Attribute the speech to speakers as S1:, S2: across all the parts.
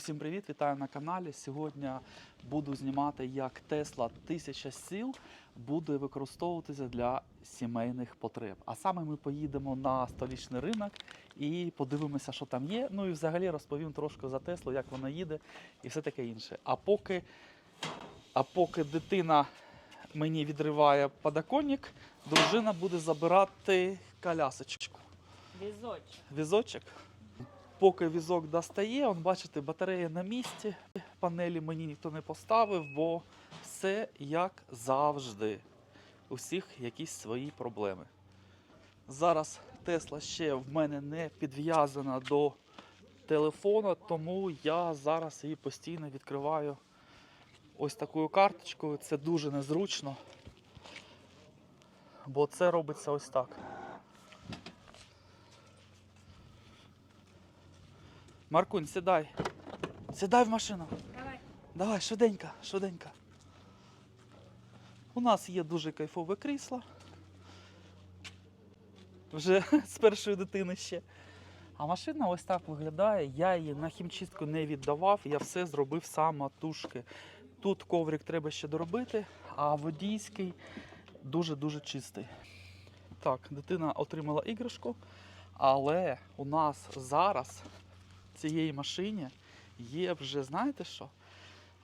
S1: Усім привіт, вітаю на каналі. Сьогодні буду знімати, як Tesla 1000 сил буде використовуватися для сімейних потреб. А саме ми поїдемо на столичний ринок і подивимося, що там є. Ну і взагалі розповім трошки за Теслу, як вона їде і все таке інше. А поки, а поки дитина мені відриває подоконник, дружина буде забирати колясочку.
S2: Візочок.
S1: Візочок. Поки візок достає, он, бачите, батарея на місці. Панелі мені ніхто не поставив, бо все як завжди. У всіх якісь свої проблеми. Зараз Тесла ще в мене не підв'язана до телефона, тому я зараз її постійно відкриваю ось такою карточкою. Це дуже незручно, бо це робиться ось так. Маркунь, сідай. Сідай в машину.
S2: Давай.
S1: Давай, швиденько, швиденько. У нас є дуже кайфове крісло. Вже з першої дитини ще. А машина ось так виглядає. Я її на хімчистку не віддавав, я все зробив самотужки. Тут коврик треба ще доробити, а водійський дуже-дуже чистий. Так, дитина отримала іграшку, але у нас зараз цієї машині є вже, знаєте що?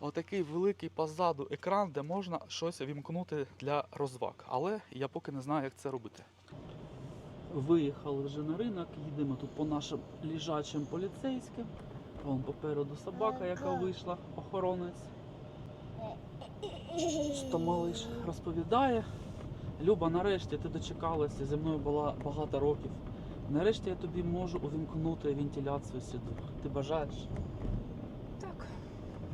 S1: Отакий великий позаду екран, де можна щось вімкнути для розваг. Але я поки не знаю, як це робити. Виїхали вже на ринок, їдемо тут по нашим лежачим поліцейським. Вон попереду собака, яка вийшла, охоронець. Що малиш розповідає. Люба, нарешті ти дочекалася, зі мною була багато років. Нарешті я тобі можу увімкнути вентиляцію сідух. Ти бажаєш?
S2: Так.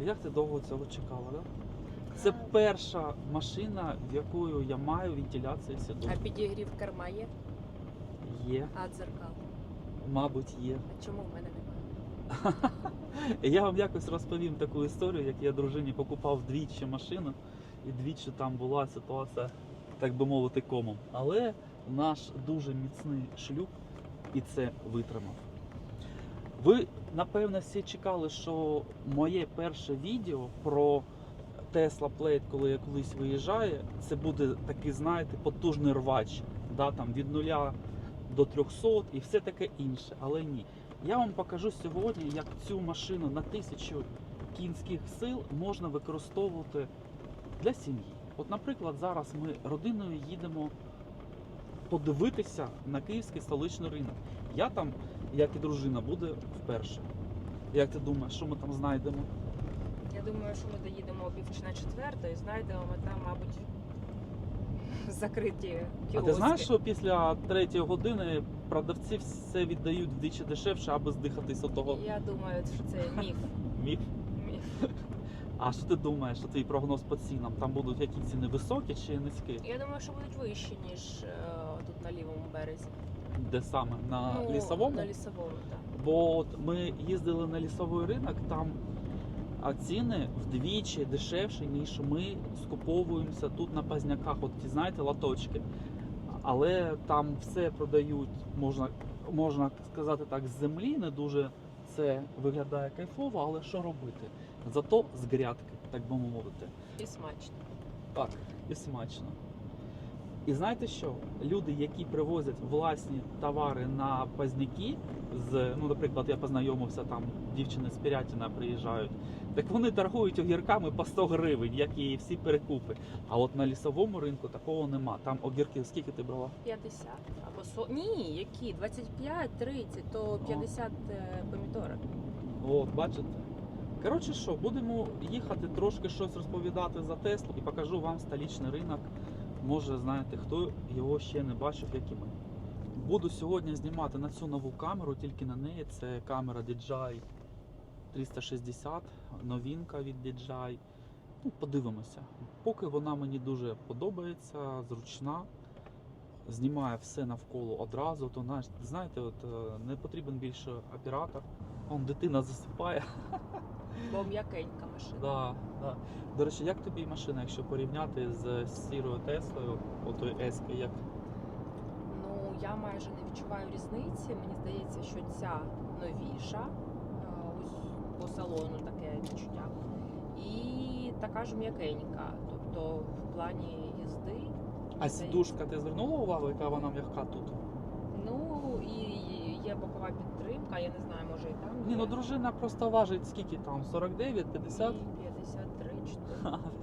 S1: Як ти довго цього чекала, да? Це перша машина, в якою я маю вентиляцію сідух.
S2: А підігрів керма є,
S1: Є,
S2: а дзеркал.
S1: мабуть, є.
S2: А чому в мене немає?
S1: Я вам якось розповім таку історію, як я дружині покупав двічі машину, і двічі там була ситуація, так би мовити, комом. Але наш дуже міцний шлюб і це витримав. Ви, напевно, всі чекали, що моє перше відео про Tesla Plate, коли я колись виїжджаю, це буде такий, знаєте, потужний рвач, да, там, від нуля до 300 і все таке інше. Але ні. Я вам покажу сьогодні, як цю машину на тисячу кінських сил можна використовувати для сім'ї. От, наприклад, зараз ми родиною їдемо подивитися на київський столичний ринок. Я там, як і дружина, буде вперше. Як ти думаєш, що ми там знайдемо?
S2: Я думаю, що ми доїдемо пів на четверту і знайдемо ми там, мабуть, закриті кіоски.
S1: А ти знаєш, що після третьої години продавці все віддають вдвічі дешевше, аби здихатись того
S2: Я думаю, що це міф.
S1: міф?
S2: міф.
S1: А що ти думаєш, що твій прогноз по цінам? Там будуть які ціни високі чи низькі?
S2: Я думаю, що будуть вищі, ніж е, лівому березі.
S1: Де саме? На
S2: ну,
S1: лісовому?
S2: На лісовому, так.
S1: Бо от ми їздили на лісовий ринок, там а ціни вдвічі дешевші, ніж ми скуповуємося тут на пазняках. От ті знаєте, латочки. Але там все продають, можна, можна сказати так, з землі. Не дуже це виглядає кайфово, але що робити? Зато з грядки, так би мовити.
S2: І смачно.
S1: Так, і смачно. І знаєте що? Люди, які привозять власні товари на пазняки, з, ну, наприклад, я познайомився там, дівчини з Пірятіна приїжджають, так вони торгують огірками по 100 гривень, як і всі перекупи. А от на лісовому ринку такого нема. Там огірки скільки ти брала?
S2: 50 або 100. Ні, які? 25, 30, то 50 е, помідорок.
S1: От, бачите? Коротше, що, будемо їхати трошки щось розповідати за Теслу і покажу вам столичний ринок. Може, знаєте, хто його ще не бачив, як і ми. Буду сьогодні знімати на цю нову камеру, тільки на неї. Це камера DJI 360, новинка від DJI. Ну, подивимося. Поки вона мені дуже подобається, зручна, знімає все навколо одразу, то знаєте, от, е, не потрібен більше оператор. Он дитина засипає.
S2: Бо м'якенька машина.
S1: Да, да. До речі, як тобі машина, якщо порівняти з сірою Теслою, отою Ески, як
S2: Ну, я майже не відчуваю різниці. Мені здається, що ця новіша. Е, Ось по салону таке відчуття. І така ж м'якенька. Тобто в плані їзди.
S1: А сідушка, ти звернула увагу, яка вона м'яка тут?
S2: Ну і є бокова підтримка, я не знаю, може і там.
S1: Ні, ну дружина просто важить скільки там? 49, 50?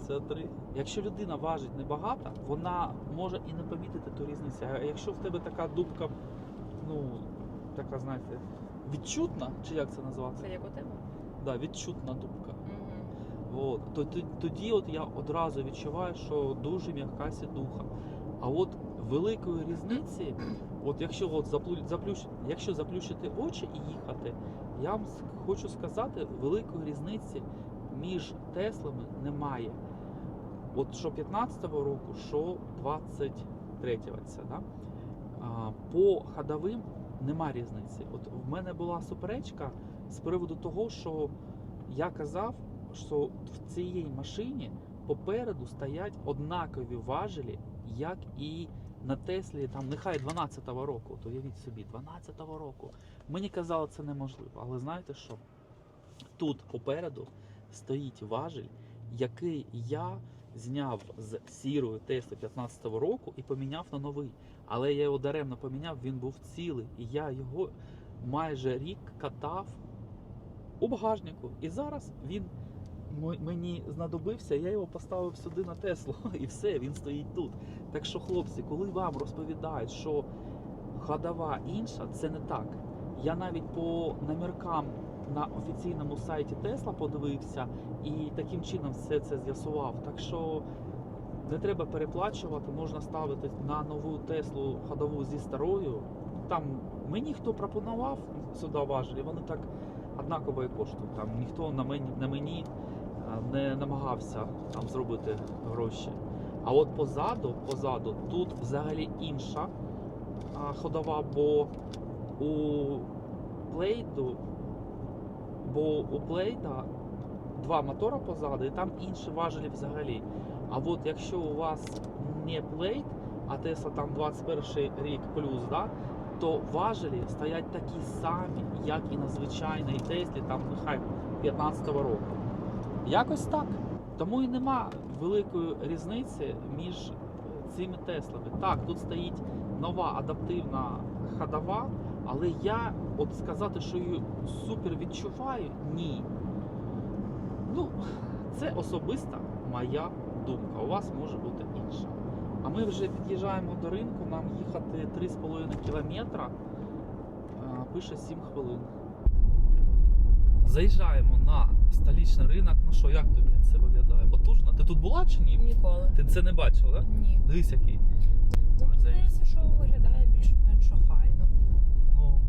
S2: І 53, 4.
S1: Ха, 53. Якщо людина важить небагато, вона може і не помітити ту різницю. А якщо в тебе така дубка, ну, така, знаєте, відчутна, чи як це назвати?
S2: Це як у тебе?
S1: Да, відчутна дубка.
S2: Угу.
S1: От, то, то- тоді от я одразу відчуваю, що дуже м'яка сідуха. А от великої різниці, от якщо от заплю, заплющ, якщо заплющити очі і їхати, я вам хочу сказати, великої різниці між Теслами немає. От що 15-го року, що 23-го ця, да? по ходовим нема різниці. От в мене була суперечка з приводу того, що я казав, що в цій машині попереду стоять однакові важелі, як і на Теслі, там нехай 12-го року. То уявіть собі, 12-го року. Мені казали, це неможливо. Але знаєте що? Тут попереду стоїть важель, який я зняв з сірої Тесли 15-го року і поміняв на новий. Але я його даремно поміняв, він був цілий. І я його майже рік катав у багажнику. І зараз він мені знадобився, я його поставив сюди на Теслу. І все, він стоїть тут. Так що, хлопці, коли вам розповідають, що ходова інша, це не так. Я навіть по номеркам на офіційному сайті Тесла подивився і таким чином все це з'ясував. Так що не треба переплачувати, можна ставити на нову Теслу ходову зі старою. Там мені хто пропонував сюди важелі, вони так однаково і коштують. Там ніхто на мені, на мені не намагався там зробити гроші. А от позаду, позаду тут взагалі інша ходова, бо у плейду, бо у плейда два мотора позаду, і там інші важелі взагалі. А от якщо у вас не плейт, а Tesla там 21 рік плюс, да, то важелі стоять такі самі, як і на звичайній Теслі, там нехай 15-го року. Якось так. Тому і нема великої різниці між цими Теслами. Так, тут стоїть нова адаптивна ходова, але я от сказати, що її супер відчуваю, ні. Ну, це особиста моя думка. У вас може бути інша. А ми вже під'їжджаємо до ринку, нам їхати 3,5 кілометра, пише 7 хвилин. Заїжджаємо на столичний ринок. Ну що, як тобі це виглядає? Потужно? Ти тут була чи ні?
S2: Ніколи.
S1: Ти це не? Да?
S2: Ні.
S1: Дивись, який.
S2: Ну, мені здається, що виглядає більш-менш охайно.
S1: Ну,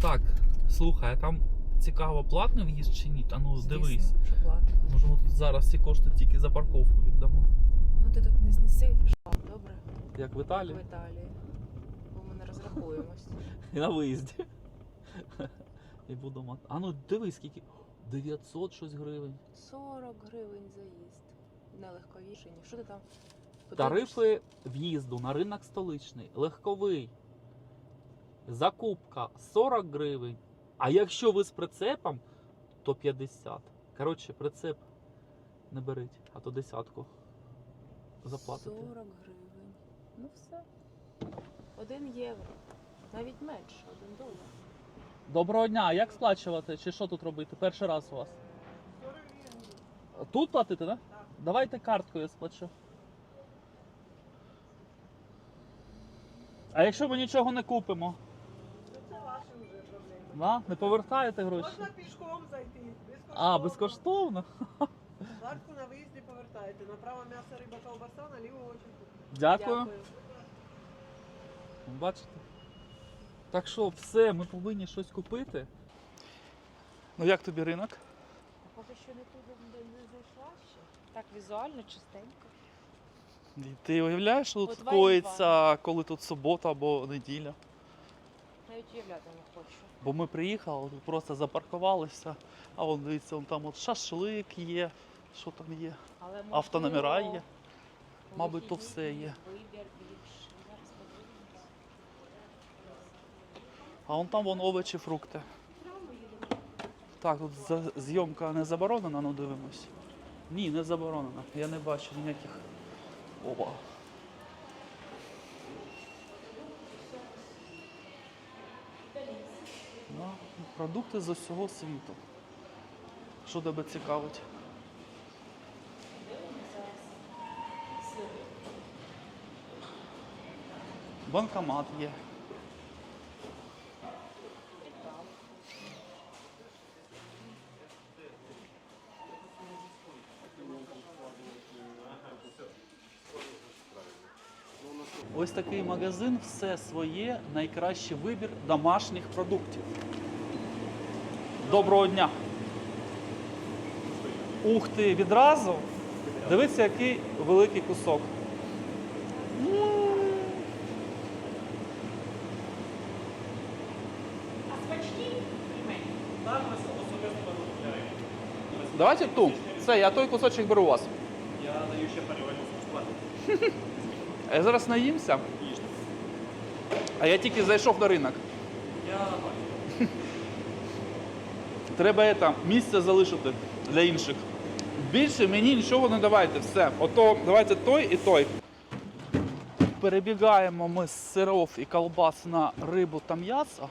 S1: так, слухай, а там цікаво, платний в'їзд чи ні? А ну
S2: Звісно,
S1: дивись.
S2: Що платно.
S1: Може, ми тут зараз всі кошти тільки за парковку віддамо.
S2: Ну ти тут не знеси. Добре.
S1: Як в Італії?
S2: В
S1: Італії.
S2: Бо ми не розрахуємось.
S1: І на виїзді. І буду мати. А ну дивись, скільки. 900 щось гривень.
S2: 40 гривень заїзд. Нелегковішені. Що ти там?
S1: Тарифи в'їзду на ринок столичний, легковий. Закупка 40 гривень. А якщо ви з прицепом, то 50. Коротше, прицеп не беріть, а то десятку. Заплатите.
S2: 40 гривень. Ну все. Один євро. Навіть менше, один долар.
S1: Доброго дня, а як сплачувати? Чи що тут робити? Перший раз у вас. Тут платити, так? Да? Давайте карткою я сплачу. А якщо ми нічого не купимо? Да? Не повертаєте гроші?
S3: Можна пішком зайти. Безкоштовно.
S1: А, безкоштовно?
S3: Вартку на виїзді повертаєте. Направо м'ясо, риба, колбаса, наліво очі.
S1: Дякую. Бачите? Так що, все, ми повинні щось купити. Ну як тобі ринок?
S2: А Поки що не туди не, не зайшла ще. Так візуально, чистенько.
S1: Ти уявляєш, що
S2: От
S1: тут коїться, коли тут субота або неділя?
S2: Навіть уявляти не хочу.
S1: Бо ми приїхали, тут просто запаркувалися, а вон дивіться, вон там от шашлик є, що там є.
S2: Але можливо,
S1: Автономера є. Мабуть, то все є. А вон там вон овочі, фрукти. Так, тут за- зйомка не заборонена, ну дивимось. Ні, не заборонена. Я не бачу ніяких. Опа. Да, продукти з усього світу. Що тебе цікавить? Банкомат є. Ось такий магазин, все своє, найкращий вибір домашніх продуктів. Доброго дня! Ух ти, відразу. Дивіться, який великий кусок. Давайте ту. Все, я той кусочок беру у вас.
S4: Я даю ще перевальну.
S1: А Я зараз наїмся. А я тільки зайшов на ринок.
S4: Я.
S1: Треба это, місце залишити для інших. Більше мені нічого не давайте, все. Ото давайте той і той. Перебігаємо ми з сиров і колбас на рибу та м'ясо.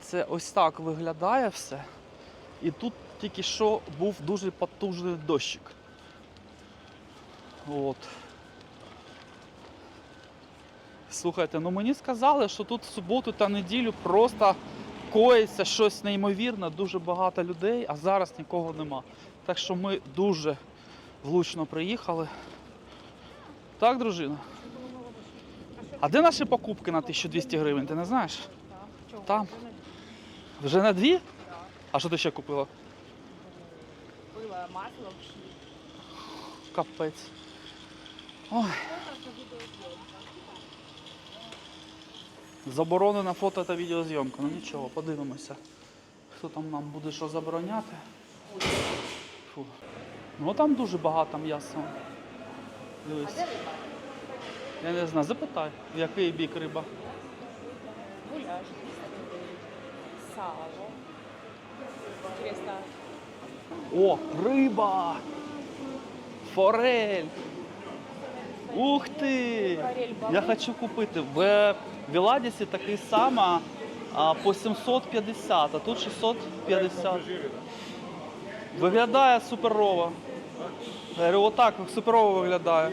S1: Це ось так виглядає все. І тут тільки що був дуже потужний дощик. От. Слухайте, ну мені сказали, що тут в суботу та неділю просто коїться щось неймовірне, дуже багато людей, а зараз нікого нема. Так що ми дуже влучно приїхали. Так, дружина? А де наші покупки на 1200 гривень? Ти не знаєш? Там. Вже на дві? А що ти ще купила?
S2: Пила масло в.
S1: Капець. Ой. Заборонена фото та відеозйомка. Ну нічого, подивимося. Хто там нам буде що забороняти? Фу. Ну там дуже багато м'яса. Дивись. Я не знаю, запитай, в який бік риба.
S2: Гуляш Сало. 400.
S1: О, риба! Форель! Ух ти! Я хочу купити. В Віладісі такий сама по 750, а тут 650. Виглядає суперово. Говорю, отак суперово виглядає.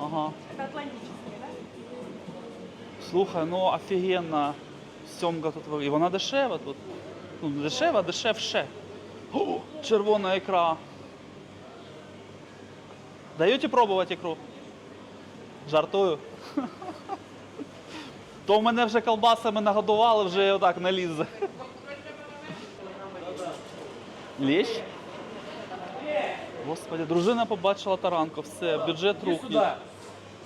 S1: Ага. Слухай, ну офігенна сьомга тут. І вона дешева тут. Ну, дешева, дешевше. О, червона ікра. Даєте пробувати ікру? Жартую. То мене вже колбасами нагодували, вже я отак наліз. Лещ? Господи, дружина побачила таранку, все, бюджет рухнув.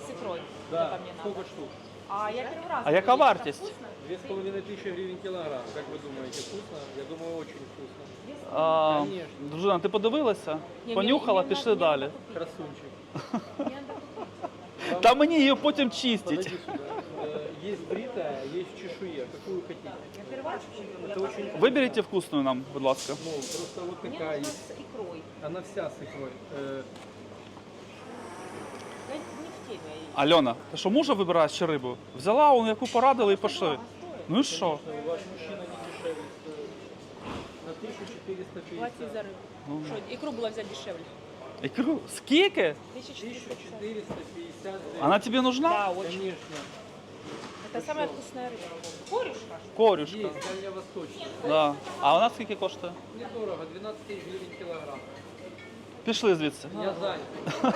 S2: С икрой.
S5: Да,
S2: Это мне надо.
S5: сколько штук?
S2: А я первый раз.
S1: А яка
S2: пробую.
S1: вартість?
S2: Вкусно?
S5: Две с половиной тысячи гривен килограмм. Как вы думаете, вкусно? Я думаю, очень вкусно.
S1: А,
S5: Конечно.
S1: дружина, ти подивилася?
S2: Не,
S1: Понюхала,
S2: мне- мне
S1: пішли
S2: надо- мне
S1: далі.
S2: надо купить.
S5: Красунчик.
S2: Мне надо купить.
S1: Та мені її потім чистять.
S5: Подойди сюда. Э, Есть бритая, есть чешуя. Какую хотите?
S2: Я первый раз вообще
S5: Это очень...
S1: Виберіть вкусну нам, будь ласка.
S5: Ну, просто вот
S2: Мне
S5: такая
S2: нужно
S5: есть.
S2: с икрой.
S5: Она вся с икрой. Э,
S2: Я не в теме.
S1: Альона, ти що мужа вибираєш чи рибу? Взяла, он яку порадили і пішли.
S2: Дорого стоит.
S1: Ну і що?
S5: конечно, у вас мужчина не дешевле стоит. На 1450.
S2: Плати за рыбу.
S1: Ну.
S2: Что, икру было взять дешевле?
S1: Ікру? Скільки?
S2: 1450.
S5: 1450 гривен.
S1: Вона тобі нужна?
S2: Да, очень.
S5: Конечно.
S2: Это самая вкусная рыба. Корюшка?
S1: Корюшка.
S5: Есть дальневосточная.
S1: Да. А вона скільки коштує?
S5: Недорого, 12 тысяч гривен килограмм.
S1: Пішли звідси.
S5: Я занят.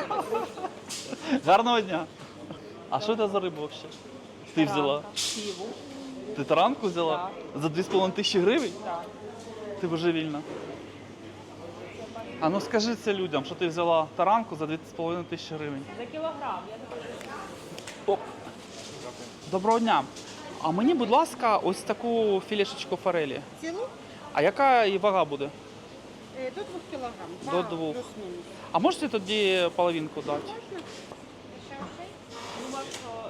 S1: Гарного дня. А що це за риба взагалі? Ти взяла?
S2: Таранка. Сиву.
S1: Ти таранку взяла? За 2,5 тисячі гривень?
S2: Да.
S1: Ти божевільна. А ну скажи це людям, що ти взяла таранку за 2,5 тисячі гривень.
S2: За килограмм. Я
S1: Оп. Доброго дня. А мені, будь ласка, ось таку філішечку форелі.
S6: Цілу
S1: А яка її вага буде?
S6: е, до 2 кілограм.
S1: До
S6: Два
S1: двох.
S6: плюс-мінус.
S1: А можете тоді половинку дати?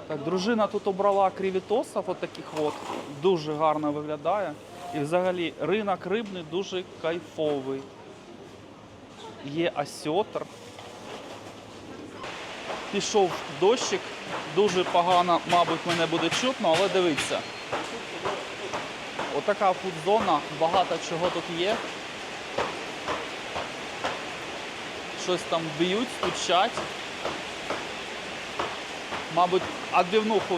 S1: Так, дружина тут обрала крівітосів, от таких от. Дуже гарно виглядає. І взагалі ринок рибний дуже кайфовий. Є осьотр. Пішов дощик. Дуже погано, мабуть, мене буде чутно, але дивіться. Отака фудзона, багато чого тут є. Щось там б'ють, стучать. Мабуть, відбивнуху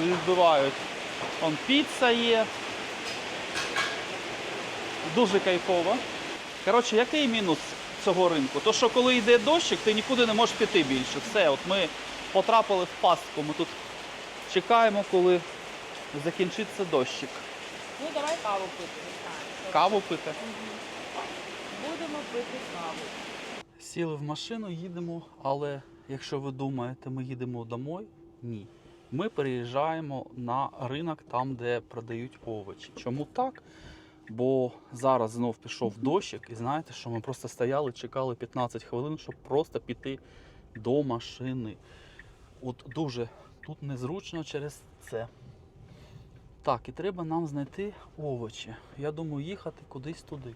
S1: відбивають. Он піца є. Дуже кайфово. Коротше, який мінус цього ринку? То, що коли йде дощик, ти нікуди не можеш піти більше. Все, от ми потрапили в пастку. Ми тут чекаємо, коли закінчиться дощик.
S2: Ну давай каву пити.
S1: Каву пити.
S2: Будемо пити каву.
S1: Сіли в машину, їдемо, але якщо ви думаєте, ми їдемо домой, ні. Ми переїжджаємо на ринок там, де продають овочі. Чому так? Бо зараз знов пішов дощик, і знаєте, що ми просто стояли, чекали 15 хвилин, щоб просто піти до машини. От дуже тут незручно через це. Так, і треба нам знайти овочі. Я думаю, їхати кудись туди.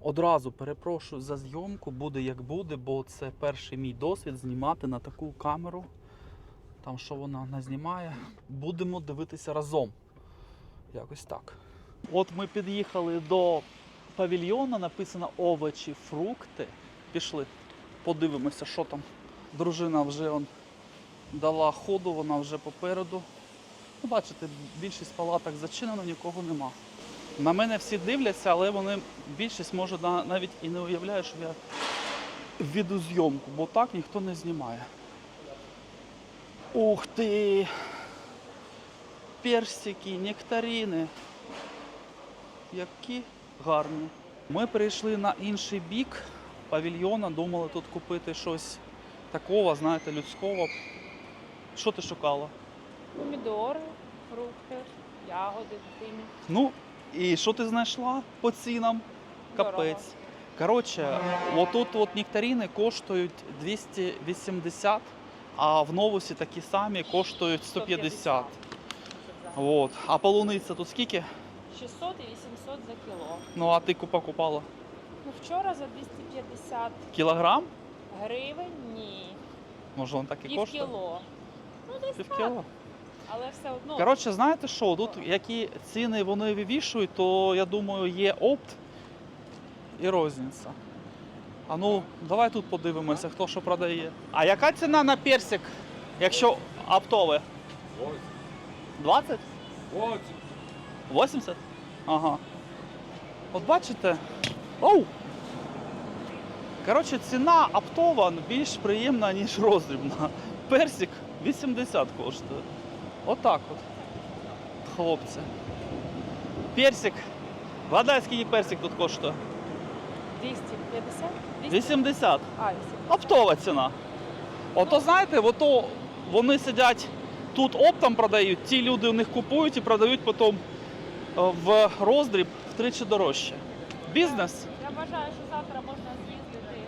S1: Одразу перепрошую за зйомку, буде як буде, бо це перший мій досвід знімати на таку камеру. Там що вона не знімає. Будемо дивитися разом. Якось так. От ми під'їхали до павільйона, написано овочі, фрукти. Пішли, подивимося, що там. Дружина вже он дала ходу, вона вже попереду. Ну, бачите, більшість палаток зачинено, нікого нема. На мене всі дивляться, але вони більшість може навіть і не уявляє, що я веду зйомку, бо так ніхто не знімає. Ух ти! Персики, нектарини. Які гарні. Ми перейшли на інший бік павільйона, думали тут купити щось такого, знаєте, людського. Що ти шукала?
S2: Помідори, фрукти, ягоди дитині.
S1: Ну, і що ти знайшла по цінам?
S2: Дорого.
S1: Капець. Коротше, отут от нектарини коштують 280, а в новусі такі самі коштують 150. От. А полуниця тут скільки?
S2: 600 і 800 за кіло.
S1: Ну, а ти купа купала?
S2: Ну вчора за 250
S1: Кілограм?
S2: гривень, ні.
S1: Може, він так і
S2: Пів
S1: коштує?
S2: кіло. Ну десь
S1: Пів
S2: так,
S1: кіло.
S2: але все одно.
S1: Коротше, знаєте що, тут які ціни вони вивішують, то я думаю, є опт і розниця. А ну, давай тут подивимося, хто що продає. А яка ціна на персик, якщо оптове? 20? 80? Ага. От бачите? Оу! Коротше, ціна оптова більш приємна, ніж роздрібна. Персик 80 коштує. Отак от. Хлопці. Персик. Вгадай, скільки персик тут коштує?
S2: 250?
S1: 80.
S2: А, 80.
S1: Оптова ціна. Ото знаєте, ото вони сидять тут оптом продають, ті люди у них купують і продають потім в роздріб втричі дорожче. Бізнес
S2: Я вважаю, що завтра можна з'їздити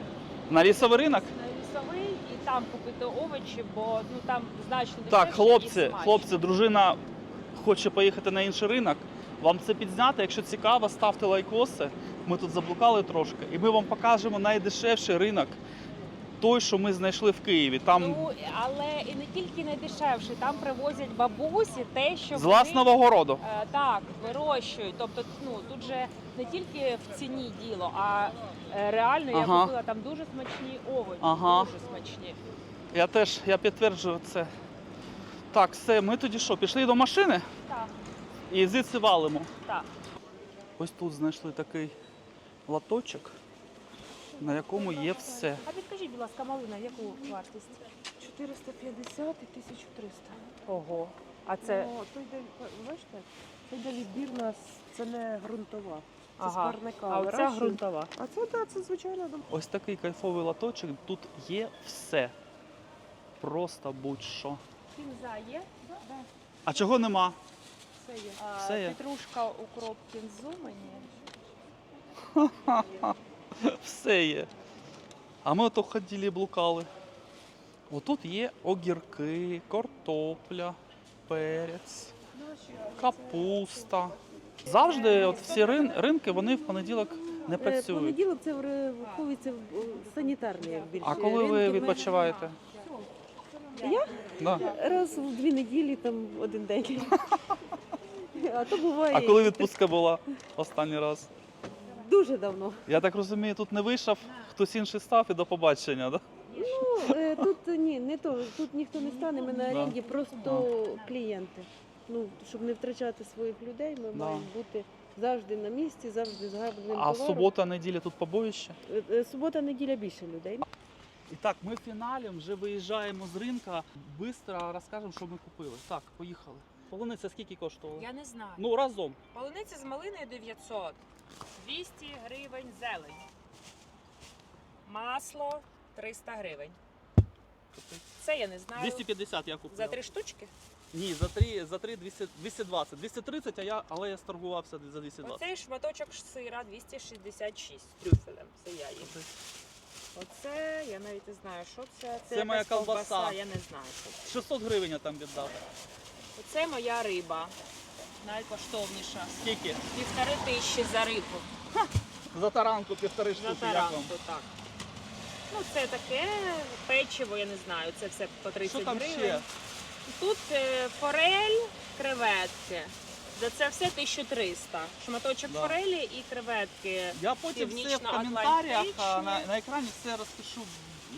S1: на лісовий ринок.
S2: на лісовий і там купити овочі, бо ну там значно
S1: Так, хлопці, хлопці, дружина хоче поїхати на інший ринок. Вам це підзняти. Якщо цікаво, ставте лайкоси. Ми тут заблукали трошки, і ми вам покажемо найдешевший ринок. Той, що ми знайшли в Києві. Там
S2: Ну, але і не тільки найдешевше, там привозять бабусі те, що
S1: з
S2: вони,
S1: власного городу.
S2: е, так вирощують. Тобто, ну тут же не тільки в ціні діло, а е, реально я
S1: Ага.
S2: купила там дуже смачні овочі,
S1: Ага.
S2: дуже смачні.
S1: Я теж я підтверджую це. Так, все, ми тоді що, пішли до машини
S2: Так,
S1: і звідси валимо.
S2: так.
S1: Ось тут знайшли такий латочок, на якому є все.
S2: А підкажіть, будь ласка, малина, яку вартість?
S3: 450 і 1300.
S2: Ого. А це
S3: О, той де, бачите, той де відбірна, це не ґрунтова. Це
S2: ага.
S3: з парника.
S2: А оця ґрунтова.
S3: А це так, це звичайно.
S1: Ось такий кайфовий латочок, тут є все. Просто будь-що.
S2: Кінза є?
S1: А чого нема?
S3: Все є.
S2: А,
S1: Все є.
S2: Петрушка, укроп, кінзу мені.
S1: Все є. А ми ото ходили, блукали. Отут є огірки, картопля, перець, капуста. Завжди от всі рин, ринки вони в понеділок не
S7: Е,
S1: працюють.
S7: Понеділок це враховується в- санітарний, як більше.
S1: А коли ви
S7: Ринки ми-
S1: відпочиваєте?
S7: Я?
S1: Да.
S7: Раз в дві неділі, там один день. А то буває
S1: А коли відпустка була останній раз?
S7: Дуже давно.
S1: Я так розумію, тут не вийшов, хтось інший став і до побачення, да?
S7: Ну, е, тут ні, не то, тут ніхто не стане, ми на
S1: Да.
S7: оренді, просто клієнти. Ну, щоб не втрачати своїх людей, ми
S1: Да.
S7: маємо бути завжди на місці, завжди з гарним
S1: А
S7: товаром.
S1: субота, неділя тут побоїще.
S7: Е, е, Субота, неділя більше людей.
S1: І так, ми в фіналі вже виїжджаємо з ринка. Бистро розкажемо, що ми купили. Так, поїхали. Полуниця скільки коштувала?
S2: Я не знаю.
S1: Ну, разом.
S2: Полуниця з малиною 900, 200 гривень зелень. Масло 300 гривень. Це я не знаю.
S1: 250 я купив.
S2: За три штучки?
S1: Ні, за три, за три 200, 220. 230, а я, але я сторгувався за 220.
S2: Оцей шматочок сира 266 з трюфелем. Це я їм. Оце я навіть не знаю, що це.
S1: Це моя
S2: якась ковбаса,
S1: ковбаса.
S2: Я не знаю. Що це.
S1: 600 гривень я там віддав.
S2: Оце моя риба. Найкоштовніша.
S1: Скільки?
S2: Півтори тисячі за рибу.
S1: За таранку півтори штуки. Вам?
S2: таранку, так. Ну, це таке печиво, я не знаю, це все по 30
S1: Що там
S2: гривень.
S1: ще?
S2: Тут е, форель, креветки. За це все 1300. Шматочок
S1: Да.
S2: форелі і креветки.
S1: Я потім все в коментарях а, на, на екрані все розпишу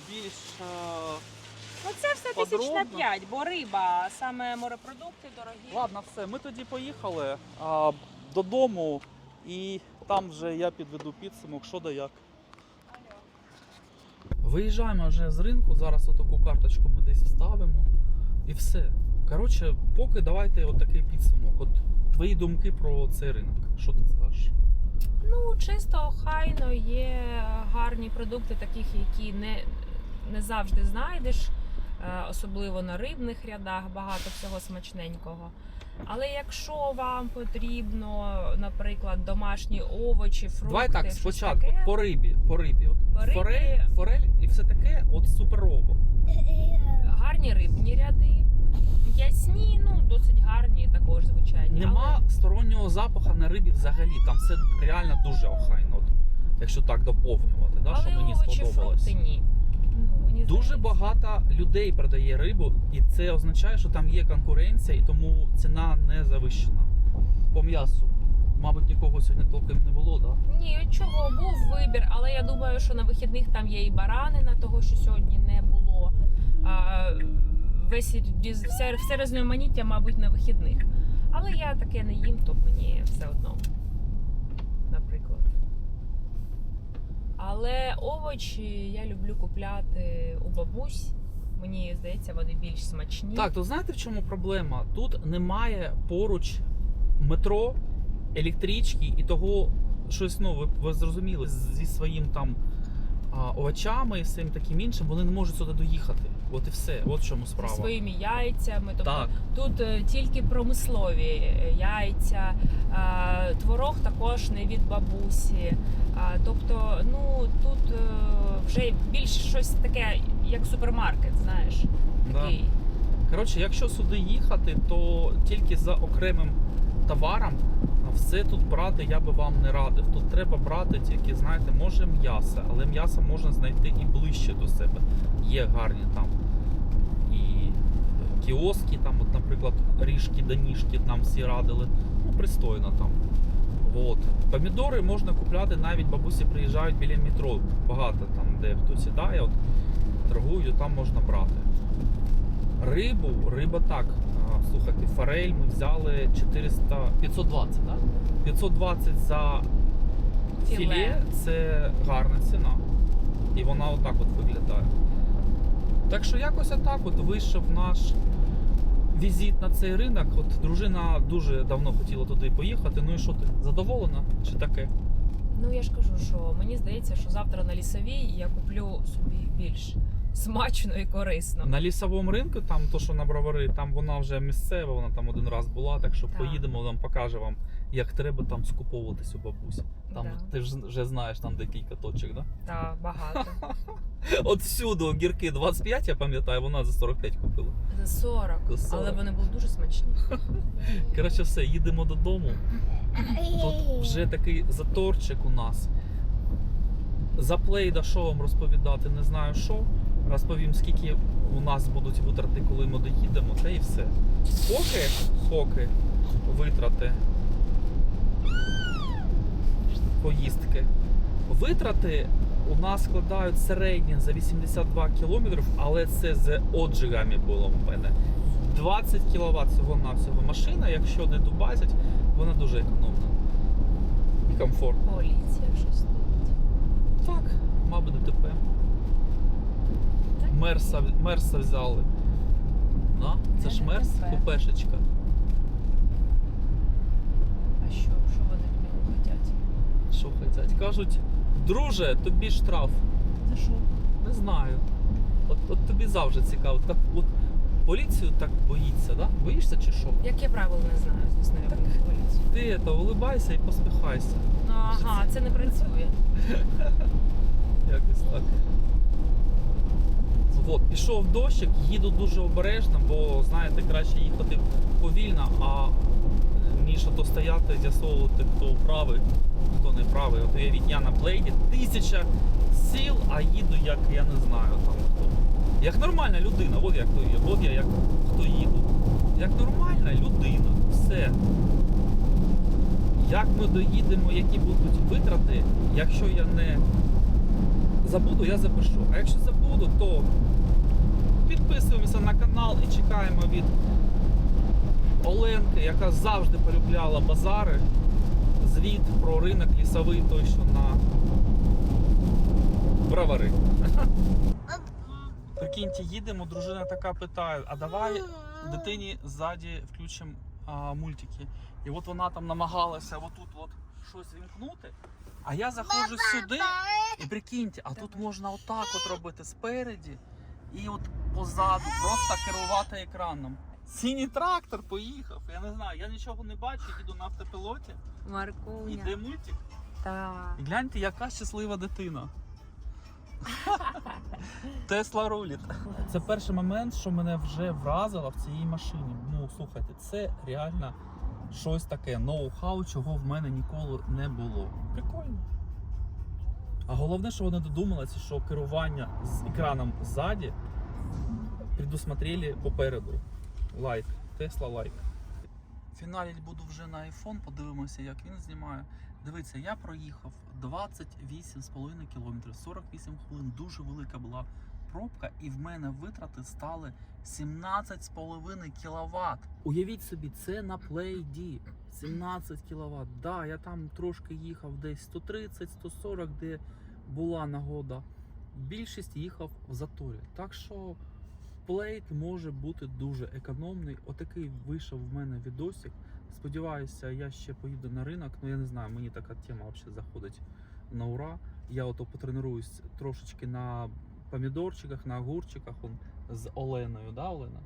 S1: більш. е,
S2: Ну це все тисяч на 5, бо риба, саме морепродукти дорогі.
S1: Ладно, все, ми тоді поїхали а, додому, і там вже я підведу підсумок, що да як. Виїжджаємо вже з ринку, зараз отаку карточку ми десь вставимо і все. Коротше, поки давайте отакий підсумок. От твої думки про цей ринок. Що ти скажеш?
S2: Ну, чисто охайно є гарні продукти, таких, які не, не завжди знайдеш, особливо на рибних рядах, багато всього смачненького. Але якщо вам потрібно, наприклад, домашні овочі, фрукти,
S1: Давай так,
S2: щось
S1: спочатку
S2: таке,
S1: по рибі. По рибі. От
S2: По рибі-
S1: Форель, форель і все таке, от суперово.
S2: гарні рибні ряди, м'ясні, ну досить гарні, також звичайні.
S1: Нема стороннього запаху на рибі взагалі. Там все реально дуже охайно. От, якщо так доповнювати, да,
S2: але,
S1: що
S2: але
S1: мені
S2: овочі,
S1: сподобалось.
S2: фрукти ні.
S1: Дуже багато людей продає рибу, і це означає, що там є конкуренція, і тому ціна не завищена. По м'ясу. Мабуть, нікого сьогодні толком не було, да?
S2: Ні, чого був вибір, але я думаю, що на вихідних там є і баранина, того що сьогодні не було. А, весь все, все різноманіття, мабуть, на вихідних. Але я таке не їм, то мені все одно. Наприклад. Але овочі я люблю купляти у бабусь. Мені здається, вони більш смачні.
S1: Так, то знаєте в чому проблема? Тут немає поруч метро, електрички і того щось ну, ви, ви зрозуміли зі своїм там овочами і всім таким іншим, вони не можуть сюди доїхати. От і все. От в чому справа.
S2: своїми яйцями. Тобто
S1: Так.
S2: Тут е, тільки промислові яйця, творог також не від бабусі. Тобто, ну тут е, вже більш щось таке, як супермаркет, знаєш.
S1: Да. Коротше, якщо сюди їхати, то тільки за окремим товаром а все тут брати я би вам не радив. Тут треба брати тільки, знаєте, може м'ясо, але м'ясо можна знайти і ближче до себе. Є гарні там кіоски, там, от, наприклад, ріжки, данішки нам всі радили. Ну, пристойно там. От. Помідори можна купляти, навіть бабусі приїжджають біля метро. Багато там, де хто сідає, от, торгують, там можна брати. Рибу, риба так. Слухайте, форель ми взяли 400, 520, так? 520 за філе.
S2: Філе.
S1: це гарна ціна. І вона отак от виглядає. Так що якось отак от вийшов наш візит на цей ринок. От дружина дуже давно хотіла туди поїхати. Ну і що ти? Задоволена? Чи таке?
S2: Ну я ж кажу, що мені здається, що завтра на лісовій я куплю собі більш смачно і корисно.
S1: На лісовому ринку, там то, що на бровари, там вона вже місцева, вона там один раз була, так що
S2: Так.
S1: поїдемо, нам покаже вам, як треба там скуповуватись у бабусі. Там
S2: Да.
S1: ти ж вже знаєш там декілька точок, да?
S2: Та багато.
S1: От всюди огірки 25, я пам'ятаю, вона за 45 купила.
S2: За 40.
S1: За 40.
S2: Але вони були дуже смачні.
S1: Коротше, все, їдемо додому. Тут вже такий заторчик у нас. За плейда, що вам розповідати, не знаю що. Розповім, скільки у нас будуть витрати, коли ми доїдемо, та і все. Поки, поки витрати поїздки. Витрати у нас складають середньо за 82 кілометрів, але це з отжигами було в мене. 20 кВт всього на всього машина, якщо не дубасять, вона дуже економна. І комфортна.
S2: Поліція щось стоїть.
S1: Так, мабуть, ДТП. Мерса, мерса взяли. На, це ж мерс, купешечка.
S2: А що, що вони від нього хотять?
S1: Що хотять? Кажуть, друже, тобі штраф.
S2: За що?
S1: Не знаю. От, от тобі завжди цікаво. Так, от поліцію так боїться, да? Боїшся чи що?
S2: Як я правил не знаю, звісно, я боюсь поліцію.
S1: Ти то улибайся і посміхайся.
S2: Ну ага, це не працює.
S1: Якось так. От, пішов дощик, їду дуже обережно, бо знаєте, краще їхати повільно, а то стояти, з'ясовувати, хто правий, хто не правий. От уявіть, я на плейді тисяча сіл, а їду як я не знаю там хто. Як нормальна людина, от як то є, от я як хто їду. Як нормальна людина. Все. Як ми доїдемо, які будуть витрати, якщо я не забуду, я запишу. А якщо забуду, то підписуємося на канал і чекаємо від Оленки, яка завжди полюбляла базари. Звіт про ринок лісовий, той, що на бровари. Прикиньте, їдемо, дружина така питає, а давай дитині ззаді включимо а, мультики. І от вона там намагалася отут от щось вімкнути. А я заходжу сюди і прикиньте, а тут можна отак от робити спереді і от позаду просто керувати екраном. Синій трактор поїхав. Я не знаю, я нічого не бачу, їду на автопілоті.
S2: Маркуня.
S1: Іде мультик.
S2: Так.
S1: І гляньте, яка щаслива дитина. Тесла руліт. Це перший момент, що мене вже вразило в цій машині. Ну, слухайте, це реально щось таке, ноу-хау, чого в мене ніколи не було. Прикольно. А головне, що вони додумалися, що керування з екраном ззаді предусмотрели попереду. Лайк. Тесла лайк. Фіналіть буду вже на iPhone, подивимося, як він знімає. Дивіться, я проїхав 28,5 км, 48 хвилин. Дуже велика була пробка, і в мене витрати стали 17,5 кВт. Уявіть собі, це на D. 17 кВт. Да, я там трошки їхав десь 130-140, де була нагода. Більшість їхав в заторі. Так що плейт може бути дуже економний. Отакий вийшов в мене відосик. Сподіваюся, я ще поїду на ринок. Ну я не знаю, мені така тема взагалі заходить на ура. Я ото потренуюсь трошечки на помідорчиках, на огурчиках он, з Оленою, да, Олена?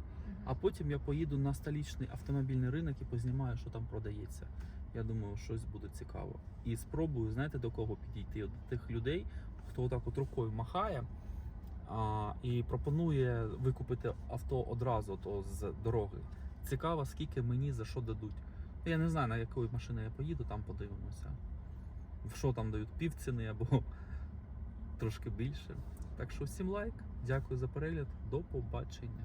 S1: А потім я поїду на столічний автомобільний ринок і познімаю, що там продається. Я думаю, щось буде цікаво. І спробую, знаєте, до кого підійти? До тих людей, хто отак от рукою махає а, і пропонує викупити авто одразу то з дороги. Цікаво, скільки мені за що дадуть. Я не знаю, на якої машини я поїду, там подивимося. Що там дають півціни або трошки більше. Так що всім лайк, дякую за перегляд, до побачення.